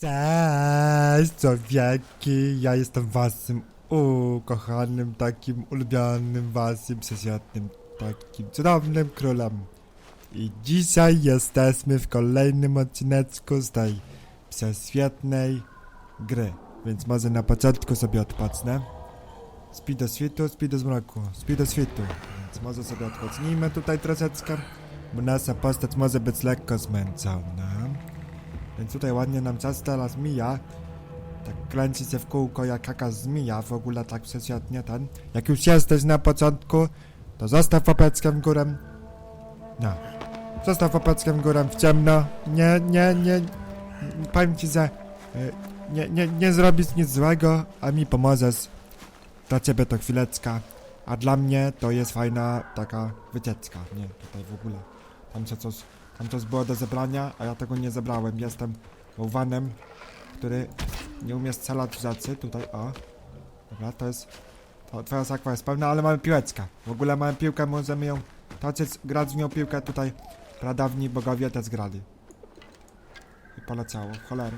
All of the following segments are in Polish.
Cześć, człowieki, ja jestem waszym ukochanym, takim ulubionym, waszym przesiadnym, takim cudownym królem. I dzisiaj jesteśmy w kolejnym odcineczku z tej prześwietnej gry. Więc może na początku sobie odpocznę. Śpi do świtu, śpi do zmroku, śpi do świtu. Więc może sobie odpocznijmy tutaj troszeczkę, bo nasza postać może być lekko zmęczona. Więc tutaj ładnie nam czas teraz mija. Tak kręci się w kółko jak jakaś zmija, w ogóle tak przeciętnie ten. Jak już jesteś na początku, to zostaw łapeczkę w górę. No. Zostaw łapeczkę w górę w ciemno. Nie, nie, nie. Powiem ci, że y, nie, nie, nie zrobisz nic złego, a mi pomożesz. Dla ciebie to chwileczka, a dla mnie to jest fajna taka wycieczka. Nie, tutaj w ogóle. Tam się coś tam coś było do zebrania, a ja tego nie zebrałem. Jestem bałwanem, który nie umie strzelać w rzeczy. Tutaj, o. Dobra, to jest... To twoja sakwa jest pełna, ale mamy piłeczkę. W ogóle mamy piłkę, możemy ją toczyć, grać w nią piłkę tutaj. Pradawni bogowie też grali. I poleciało, cholery.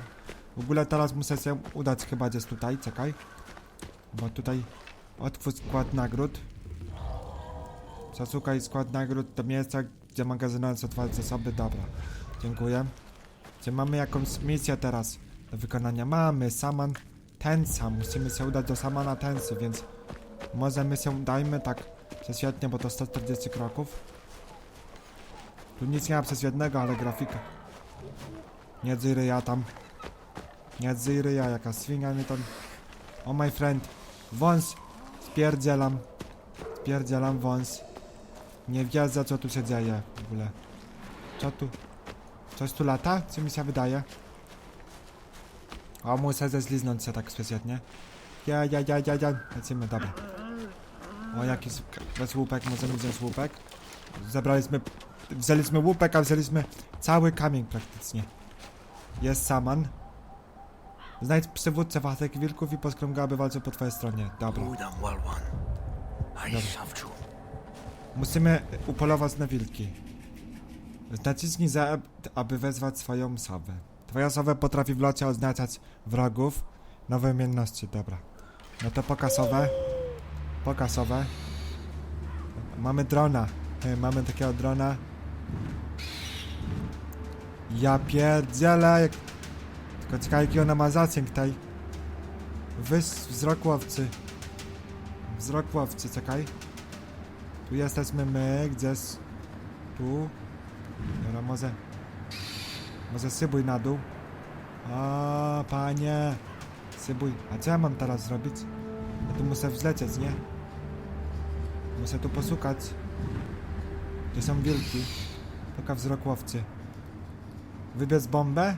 W ogóle teraz muszę się udać chyba gdzieś tutaj, czekaj. Bo tutaj otwórz skład nagród. Przeszukaj skład nagród do miejsca, gdzie magazynują otwarte zasoby. Dobra, dziękuję. Gdzie mamy jakąś misję teraz do wykonania? Mamy Saman Tensa. Musimy się udać do Samana Tensy, więc możemy się dajmy tak prześwietnie, bo to 140 kroków. Tu nic nie ma prześwietnego, ale grafika. Nie dzyry ja tam. Nie dzyry ja, jaka świnia mi tam. O my friend. Wąs. Spierdzielam. Spierdzielam wąs. Nie wiedzę co tu się dzieje w ogóle. Co tu? Coś tu lata? Co mi się wydaje? O, muszę zezliznąć się tak specjalnie. Ja, ja, ja, ja, ja. Lecimy, dobra. O, jakiś bez łupek, możemy wziąć łupek. Zebraliśmy, wzięliśmy łupek, a wzięliśmy cały kamień praktycznie. Jest saman. Znajdź przywódcę wahtek wilków i poskrąga, aby walczył po twojej stronie. Dobra. Dobra. Musimy upolować na wilki. Naciśnij za, aby wezwać swoją sowę. Twoja sowa potrafi w locie oznaczać wrogów. Nowe umiejętności, dobra. No to pokasowe. Pokasowe. Mamy drona. Mamy takiego drona. Ja pierdzielę. jak- Tylko ciekawe jaki ona ma zasięg tej. Wys wzrok łowcy. Wzrok łowcy, czekaj. Tu jesteśmy my, gdzieś tu. Dobra, może. Może sybuj na dół. O, panie. Sybuj. A co ja mam teraz zrobić? Ja tu muszę wzlecieć, nie? Muszę tu posukać. Gdzie są wilki? Taka wzrok łowcy. Wybiec bombę?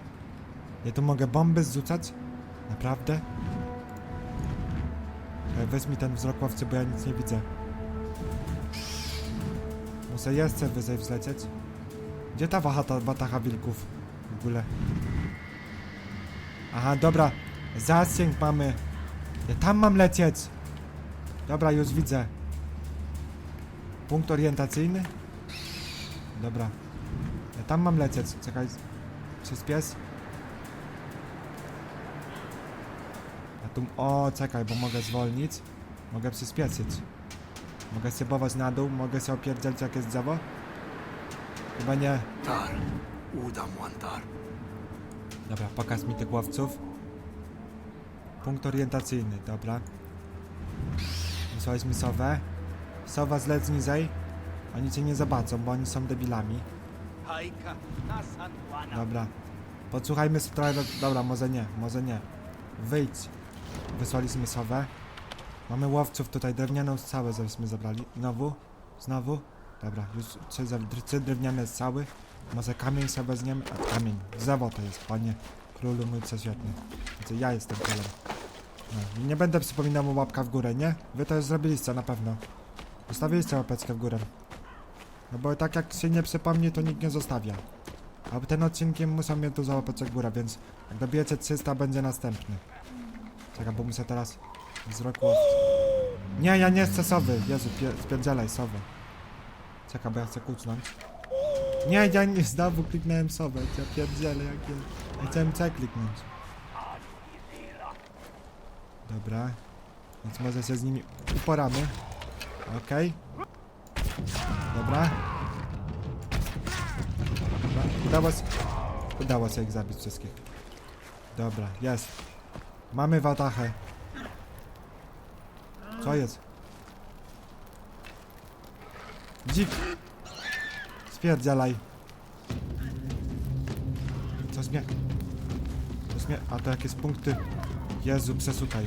Ja tu mogę bomby zrzucać? Naprawdę? Ej, Weź mi ten wzrok łowcy, bo ja nic nie widzę. Muszę jeszcze wyżej wzlecieć. Gdzie ta wahata, batacha wilków? W ogóle. Aha, dobra. Zasięg mamy. Ja tam mam lecieć. Dobra, już widzę. Punkt orientacyjny? Dobra. Ja tam mam lecieć. Czekaj. Przez pies. A tu... O, czekaj, bo mogę zwolnić. Mogę przyspieszyć. Mogę się bować na dół, mogę się opierdzielić jak jest drzewo? Chyba nie. Tar. Udam Wantar. Dobra, pokaż mi tych łowców. Punkt orientacyjny, dobra. Wysłaliśmy sowę. Sowa zlec niżej. Oni cię nie zobaczą, bo oni są debilami. Dobra. Podsłuchajmy sobie trochę do... Dobra, może nie, może nie. Wyjdź. Wysłaliśmy sowę. Mamy łowców tutaj, drewnianą strzałę żeśmy zabrali. Znowu? Znowu? Dobra, już trzy, trzy drewniane strzały. Może kamień sobie weźmiemy? A kamień. Drzewo to jest, panie królu mój prześwietny. Znaczy ja jestem królem. No, nie będę przypominał mu łapka w górę, nie? Wy to już zrobiliście na pewno. Zostawiliście łapeczkę w górę. No bo tak jak się nie przypomni, to nikt nie zostawia. A ten odcinkiem muszą mnie tu załapać w górę, więc jak dobijecie 300, będzie następny. Czekaj, bo muszę teraz wzrok. Nie, ja nie chcę sowy. Jezu, pie- spierdzielaj sowy. Czekaj, bo ja chcę kucnąć. Nie, ja nie znowu kliknąłem sowę. Ja pierdzielę, jak ja... chciałem C kliknąć. Dobra. Więc może się z nimi uporamy. Okej. Dobra. Dobra. Udało się... Udało się ich zabić wszystkich. Dobra, jest. Mamy watachę. Co jest? Dzik! Spierdzielaj. Co zmie... Co zmie... A to jakieś punkty... Jezu, przesłuchaj.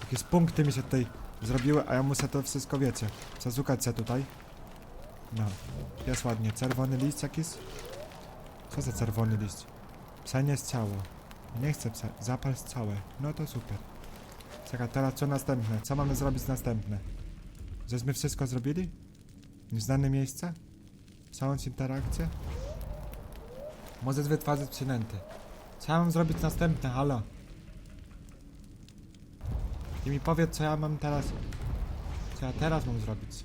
Jakieś punkty mi się tutaj zrobiły, a ja muszę to wszystko, wiecie, przesłuchać się tutaj. No, jest ładnie. Czerwony liść jakiś? Co za czerwony liść? Psanie z ciało. Nie chcę psa. Zapal z całe. No to super. Czekaj, teraz co następne? Co mamy zrobić następne? Żeśmy wszystko zrobili? Nieznane miejsce? Całąć interakcję? Może wytwarzać przynęty. Co ja mam zrobić następne? Halo? I mi powiedz, co ja mam teraz... Co ja teraz mam zrobić?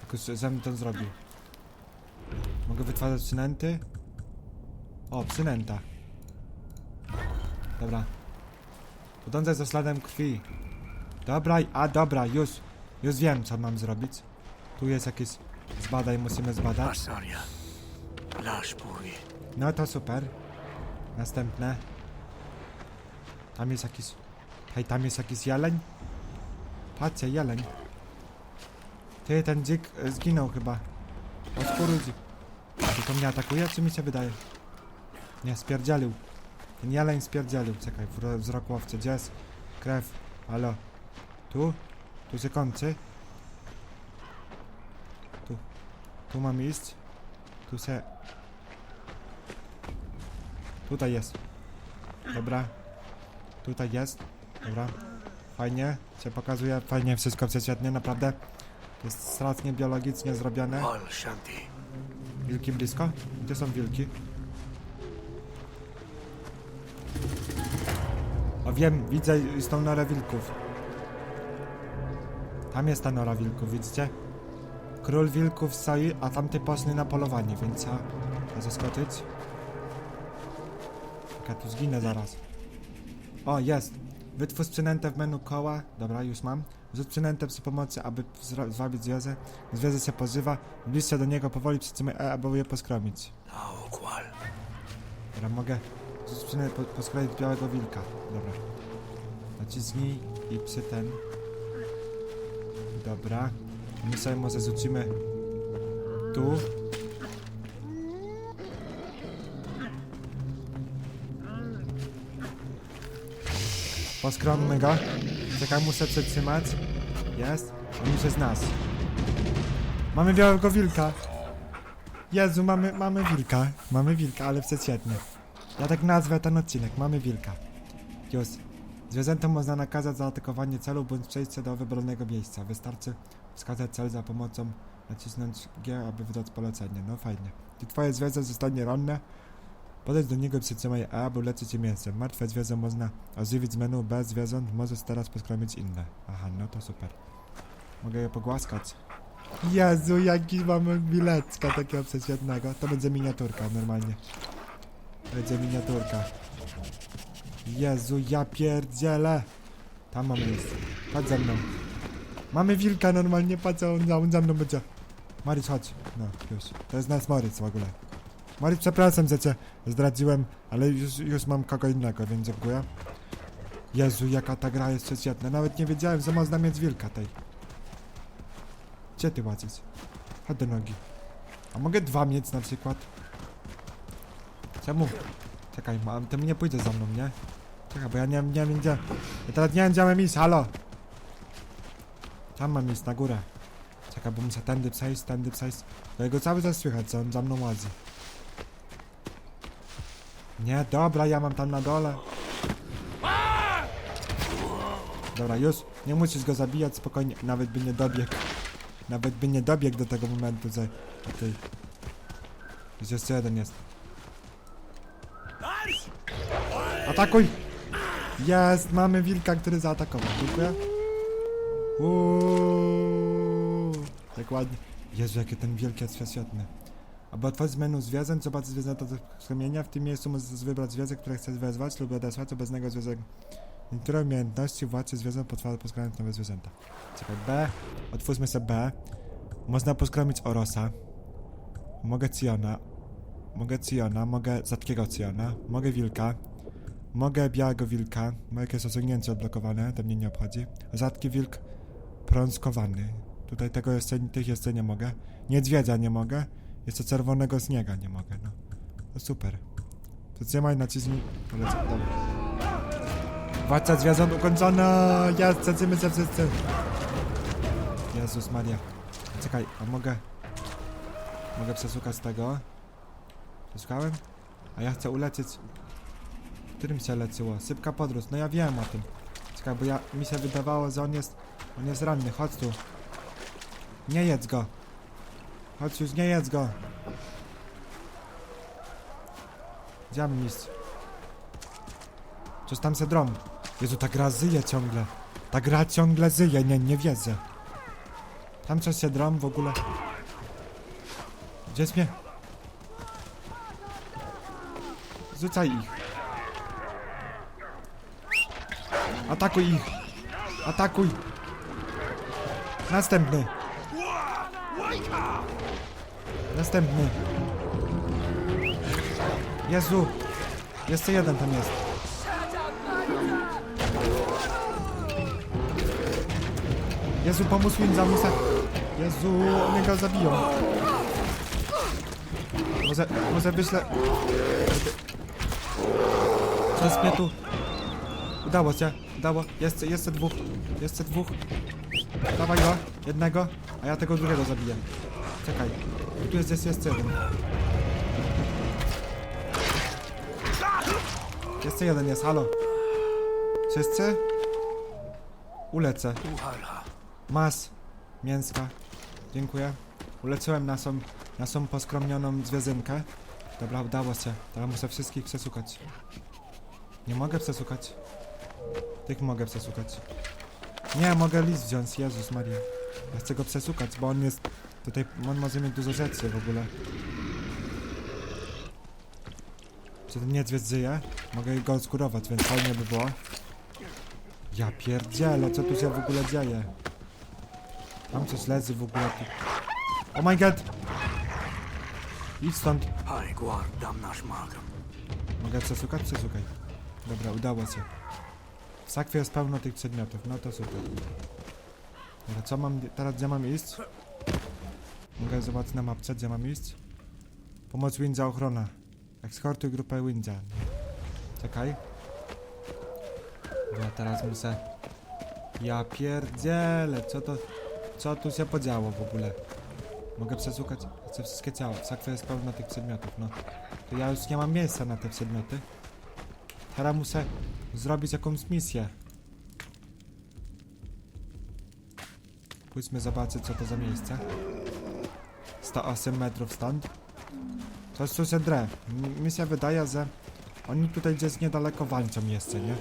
Tylko, że- żebym to zrobił. Mogę wytwarzać przynęty? O, przynęta. Dobra. Podążę za śladem krwi. Dobra, a dobra, już. Już wiem, co mam zrobić. Tu jest jakieś... Zbadaj, musimy zbadać. Asaria. No to super. Następne. Tam jest jakiś... Hej, tam jest jakiś jeleń? Patrzcie, jeleń. Ty, ten dzik e, zginął chyba. Od skóry dzik. Czy to mnie atakuje, czy mi się wydaje? Nie, spierdzielił. Ten jeleń spierdzielił. Czekaj, wro- wzrok łowcy. Gdzie jest krew? Halo? Tu? Tu się kończy? Tu. Tu mam iść? Tu się... Tutaj jest. Dobra. Tutaj jest. Dobra. Fajnie. Się pokazuje. Fajnie wszystko przeciętnie, naprawdę. Jest strasznie biologicznie zrobione. Wilki blisko? Gdzie są wilki? O wiem, widzę już tą norę wilków. Tam jest ta nora wilków, widzicie? Król wilków stoi, a tamty poszli na polowanie, więc trzeba trzeba zaskoczyć. Ja tu zginę zaraz. O, jest! Wytwórz przynętę w menu koła. Dobra, już mam. Rzuć przynętę przy pomocy, aby zwabić zwierzę. Zwierzę się pozywa. Zbliż się do niego powoli, przytrzymaj E, aby je poskromić. Qual. Dobra, mogę przynętę po, poskromić białego wilka. Dobra. Naciśnij i przy ten. Dobra. My sobie może rzucimy tu. Poskrommy go. Czekaj, muszę przytrzymać. Jest. On już jest nas. Mamy białego wilka. Jezu, mamy, mamy wilka. Mamy wilka, ale przeciętnie. Ja tak nazwę ten odcinek. Mamy wilka. Już. Zwierzętom można nakazać zaatakowanie celu bądź przejście do wybranego miejsca. Wystarczy wskazać cel za pomocą nacisnąć G, aby wydać polecenie. No fajnie. Gdy twoje zwierzę zostanie ranne, podejdź do niego i przytrzymaj E, aby leczyć je mięsem. Martwe zwierzę można ożywić z menu bez zwierząt, możesz teraz poskromić inne. Aha, no to super. Mogę je pogłaskać. Jezu, jaki mamy bilecka takiego przeciętnego. To będzie miniaturka normalnie. Będzie miniaturka. Jezu, ja pierdzielę. Tam mamy jest. Chodź ze mną. Mamy wilka normalnie, patrz, on, za- on za mną będzie. Maryś, chodź. No, już. To jest nasz Maryc w ogóle. Maryś, przepraszam, że cię zdradziłem, ale już, już mam kogo innego, więc dziękuję. Jezu, jaka ta gra jest przeciętna. Nawet nie wiedziałem, że można mieć wilka tej. Gdzie ty łazisz? Chodź do nogi. A mogę dwa mieć na przykład? Czemu? Czekaj, mam, ty nie pójdzie za mną, nie? Czekaj, bo ja nie, nie wiem gdzie. Ja teraz nie wiem gdzie mam iść, halo! Tam mam iść, na górę. Czekaj, bo muszę tędy przejść, tędy przejść. Bo jego cały czas słychać, co on za mną łazi. Nie, dobra, ja mam tam na dole. Dobra, już. Nie musisz go zabijać, spokojnie. Nawet by nie dobiegł. Nawet by nie dobiegł do tego momentu, że... Okej. Jest jeszcze jeden jest. Atakuj! Jest! Mamy wilka, który zaatakował. Dziękuję. Uuuu. Tak ładnie. Jezu, jakie ten wielki jest świetny. Aby otworzyć menu zwierząt, zobaczyć zwierzęta do skamienia. W tym miejscu możesz wybrać zwierzę, które chcesz wezwać lub odesłać obecnego zwierzęcia. Niektóre umiejętności władcy zwierząt potwierdzają poskramiać nowe zwierzęta. Czekaj, B. Otwórzmy sobie B. Można poskromić Orosa. Mogę Ciona. Mogę Ciona, mogę rzadkiego Ciona. Mogę Wilka. Mogę białego wilka. Moje jakieś osiągnięcie odblokowane, to mnie nie obchodzi. Rzadki wilk prąskowany. Tutaj tego jeszcze, tych jeszcze nie mogę. Niedźwiedzia nie mogę. Jeszcze czerwonego śniega nie mogę, no. To super. To trzymaj, naciśnij. Polecam, dobra. Władca zwierząt ukończona! Jest, lecimy się wszyscy! Jezus Maria. Czekaj, a mogę... Mogę przesłuchać tego? Przesłuchałem? A ja chcę ulecieć... Którym się leczyło? Szybka podróż, no ja wiem o tym. Czekaj, bo ja... Mi się wydawało, że on jest... On jest ranny, chodź tu. Nie jedz go. Chodź już, nie jedz go. Gdzie mam? Coś tam se drom. Jezu, ta gra zyje ciągle. Ta gra ciągle zyje, nie, nie wiedzę. Tam coś się drom w ogóle. Gdzie jest mnie? Rzucaj ich. Atakuj ich. Atakuj. Następny. Następny. Jezu. Jeszcze jeden tam jest. Jezu, pomóż mi za musa. Jezu, one go zabiją. Może, może wyślę... Coś mnie tu... Udało się, udało. Jeszcze, jeszcze dwóch. Jeszcze dwóch. Dawaj go, jednego, a ja tego drugiego zabiję. Czekaj, tu jest jeszcze, jeszcze jeden. Jeszcze jeden jest, halo. Wszyscy? Ulecę. Mas. Mięska. Dziękuję. Uleczyłem naszą, naszą poskromnioną zwierzynkę. Dobra, udało się. Teraz muszę wszystkich przesukać. Nie mogę przesukać. Tych mogę przesukać. Nie, mogę list wziąć. Jezus Maria. Ja chcę go przesukać, bo on jest... Tutaj on może mieć dużo rzeczy w ogóle. Czy ten niedźwiedź żyje? Mogę go skurować, więc fajnie by było. Ja pierdzielę, co tu się w ogóle dzieje? Tam coś leży w ogóle tu. Oh my god! Idź stąd. Mogę przesukać? Przesukaj. Dobra, udało się. W sakwie jest pełno tych przedmiotów, no to super. Dobra, co mam, teraz gdzie mam iść? Mogę zobaczyć na mapce, gdzie mam iść? Pomoc Windza ochrona. Eskortuj grupę Windza. Czekaj. Ja teraz muszę... Ja pierdzielę, co to... Co tu się podziało w ogóle? Mogę przesłuchać? Chcę wszystkie ciała. W sakwie jest pełno tych przedmiotów, no. To ja już nie mam miejsca na te przedmioty. Teraz muszę zrobić jakąś misję. Pójdźmy zobaczyć, co to za miejsce. 108 metrów stąd. Coś tu się drę. M- Mi się wydaje, że oni tutaj gdzieś niedaleko walczą jeszcze, nie?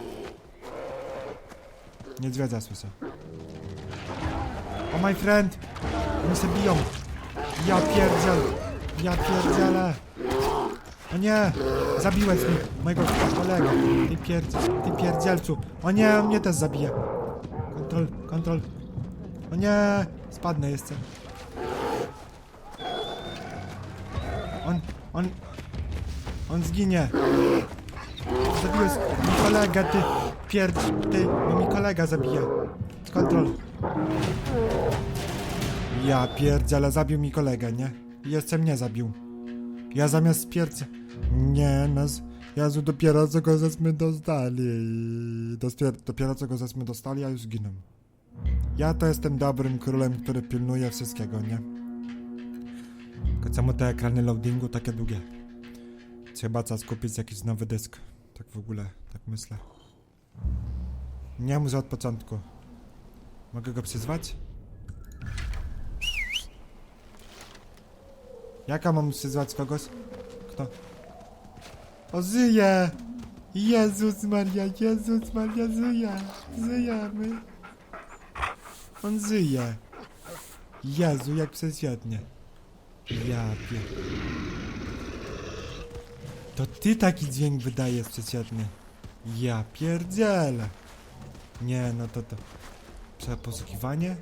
Niedźwiedzia słyszę. O my friend! Oni się biją! Ja pierdziel! Ja pierdzielę! O nie! Zabiłeś mi mojego kolegę! Ty, pierdz ty pierdzielcu! O nie, on mnie też zabije! Kontrol, kontrol! O nie! Spadnę jeszcze! On, on... On zginie! Zabiłeś mi kolegę, ty! Pierdź, ty! Mi kolega zabije! Kontrol! Ja pierdziele, zabił mi kolegę, nie? I jeszcze mnie zabił. Ja zamiast pierdzie... Nie, nas... Jezu, dopiero co go żeśmy dostali. Dopiero, dopiero co go żeśmy dostali, a już zginął. Ja to jestem dobrym królem, który pilnuje wszystkiego, nie? Tylko czemu te ekrany loadingu takie długie? Trzeba czas kupić jakiś nowy dysk. Tak w ogóle, tak myślę. Nie muszę od początku. Mogę go przyzwać? Jaka mam przyzwać kogoś? Kto? O, żyje! Jezus Maria, Jezus Maria, żyje! Żyjemy! On żyje! Jezu, jak prześwietnie. Ja pier... To ty taki dźwięk wydajesz przeciętny. Ja pierdzielę. Nie, no to to... Prze posłuchiwanie?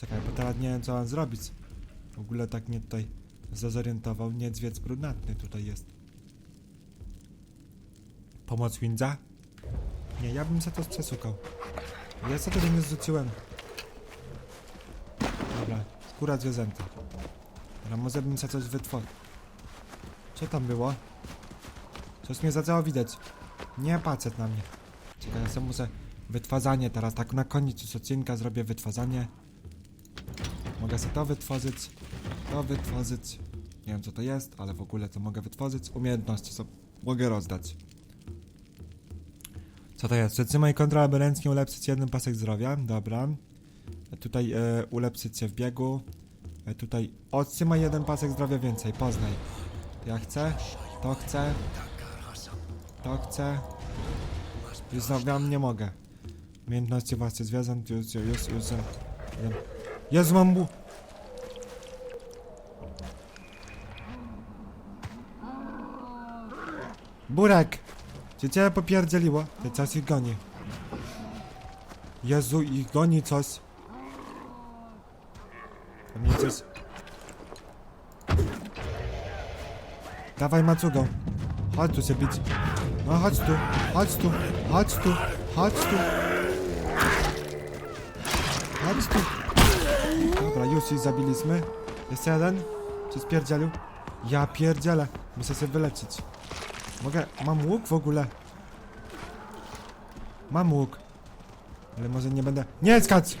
Czekaj, bo teraz nie wiem co mam zrobić. W ogóle tak mnie tutaj zazorientował. Niedźwiedź brunatny tutaj jest. Pomoc Windza? Nie, ja bym se to przesukał. Ja co tego nie zrzuciłem. Dobra, skóra zwierzęta. Ale może bym se coś wytworzył. Co tam było? Coś mnie zaczęło widać. Nie patrzeć na mnie. Czekaj, ja sobie muszę wytwarzanie teraz. Tak na koniec odcinka zrobię wytwarzanie. Mogę sobie to wytworzyć. To wytworzyć. Nie wiem co to jest, ale w ogóle to mogę wytworzyć. Umiejętności sobie mogę rozdać. Co to jest? Przytrzymaj kontrolę, ręcznie ulepszyć jeden pasek zdrowia. Dobra. Tutaj e, ulepszyć się w biegu. E, tutaj otrzymaj jeden pasek zdrowia więcej. Poznaj. Ja chcę. To chcę. To chcę. Już znam, nie mogę. Umiejętności własnych zwierząt. Już, już, już. już. Jezu, mam bu... Burek! Cię popierdzieliło? Ty coś ich goni. Jezu, ich goni coś. A mnie coś... Dawaj macugą. Chodź tu się bić. No chodź tu, chodź tu, chodź tu, chodź tu. Chodź tu. Dobra, już ich zabiliśmy. Jeszcze jeden? Czy spierdzielił? Ja pierdzielę. Muszę się wyleczyć. Mogę... Mam łuk w ogóle. Mam łuk. Ale może nie będę... Nie skacz!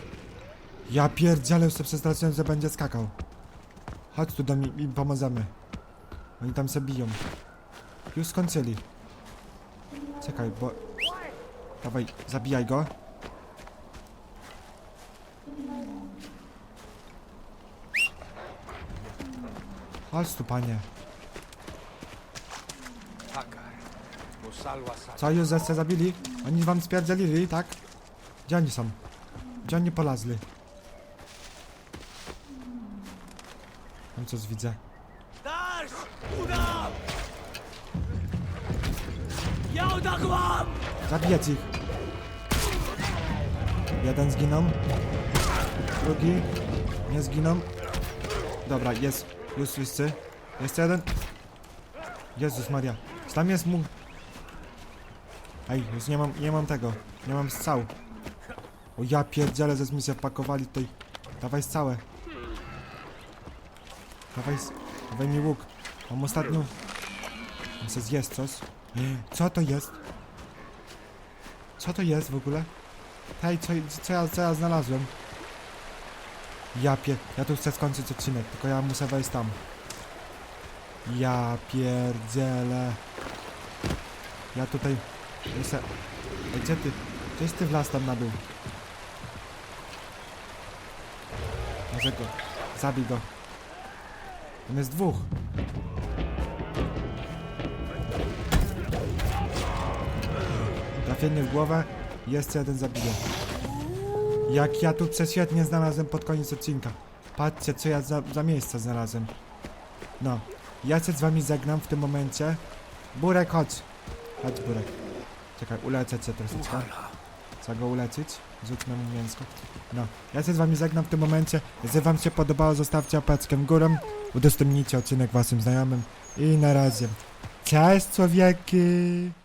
Ja pierdzielę, już sobie przestraszyłem, że będzie skakał. Chodź tu do mnie i pomożemy. Oni tam se biją. Już skończyli. Czekaj, bo... Dawaj, zabijaj go. Chodź tu, panie. Co, już zechce zabili? Oni wam spierdzielili, tak? Gdzie oni są? Gdzie oni polazli? Tam coś widzę. Uda! Yaudagwam! Zabijać ich! Jeden zginął. Drugi. Nie zginął. Dobra, jest. Już wszyscy. Jeszcze jeden. Jezus Maria. Tam jest mu... Ej, już nie mam, nie mam tego. Nie mam strzał. O ja pierdzielę, że mi się wpakowali tutaj. Dawaj strzałę. Dawaj, dawaj mi łuk. Mam ostatnią. Muszę zjeść coś. Co to jest? Co to jest w ogóle? Hej, co, co, ja, co ja znalazłem? Ja pier... Ja tu chcę skończyć odcinek, tylko ja muszę wejść tam. Ja pierdzielę. Ja tutaj... Muszę... Ej, gdzie ty? Gdzieś ty wlazł tam na dół. Może go... Zabij go. Tam jest dwóch. Trafienie w głowę. Jeszcze jeden zabije. Jak ja tu prześwietnie znalazłem pod koniec odcinka. Patrzcie, co ja za, za miejsce znalazłem. No. Ja się z wami żegnam w tym momencie. Burek, chodź. Chodź, Burek. Czekaj, uleczę cię troszeczkę. Trzeba go uleczyć. Rzućmy mu mięsko. No. Ja się z wami żegnam w tym momencie. Jeżeli wam się podobało, zostawcie opeczkę w górę. Udostępnijcie odcinek waszym znajomym. I na razie. Cześć, człowieki!